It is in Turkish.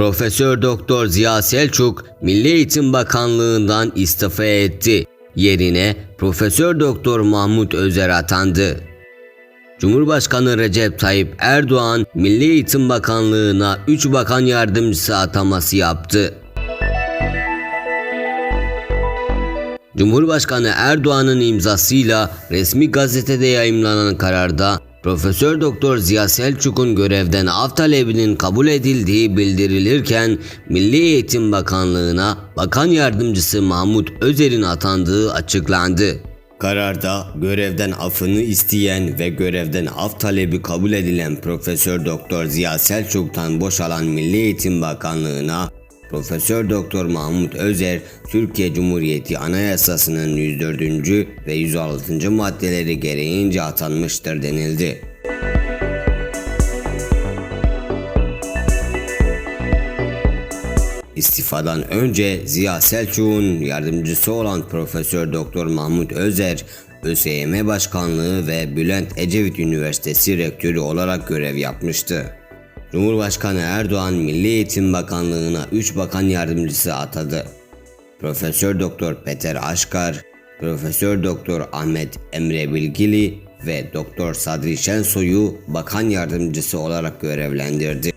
Profesör Doktor Ziya Selçuk Milli Eğitim Bakanlığından istifa etti. Yerine Profesör Doktor Mahmut Özer atandı. Cumhurbaşkanı Recep Tayyip Erdoğan Milli Eğitim Bakanlığı'na 3 bakan yardımcısı ataması yaptı. Cumhurbaşkanı Erdoğan'ın imzasıyla resmi gazetede yayımlanan kararda Profesör Doktor Ziya Selçuk'un görevden af talebinin kabul edildiği bildirilirken Milli Eğitim Bakanlığı'na Bakan Yardımcısı Mahmut Özer'in atandığı açıklandı. Kararda görevden afını isteyen ve görevden af talebi kabul edilen Profesör Doktor Ziya Selçuk'tan boşalan Milli Eğitim Bakanlığı'na Profesör Doktor Mahmut Özer, Türkiye Cumhuriyeti Anayasası'nın 104. ve 106. maddeleri gereğince atanmıştır denildi. İstifadan önce Ziya Selçuk'un yardımcısı olan Profesör Doktor Mahmut Özer, ÖSYM Başkanlığı ve Bülent Ecevit Üniversitesi Rektörü olarak görev yapmıştı. Cumhurbaşkanı Erdoğan Milli Eğitim Bakanlığı'na 3 bakan yardımcısı atadı. Profesör Doktor Peter Aşkar, Profesör Doktor Ahmet Emre Bilgili ve Doktor Sadri Şensoy'u bakan yardımcısı olarak görevlendirdi.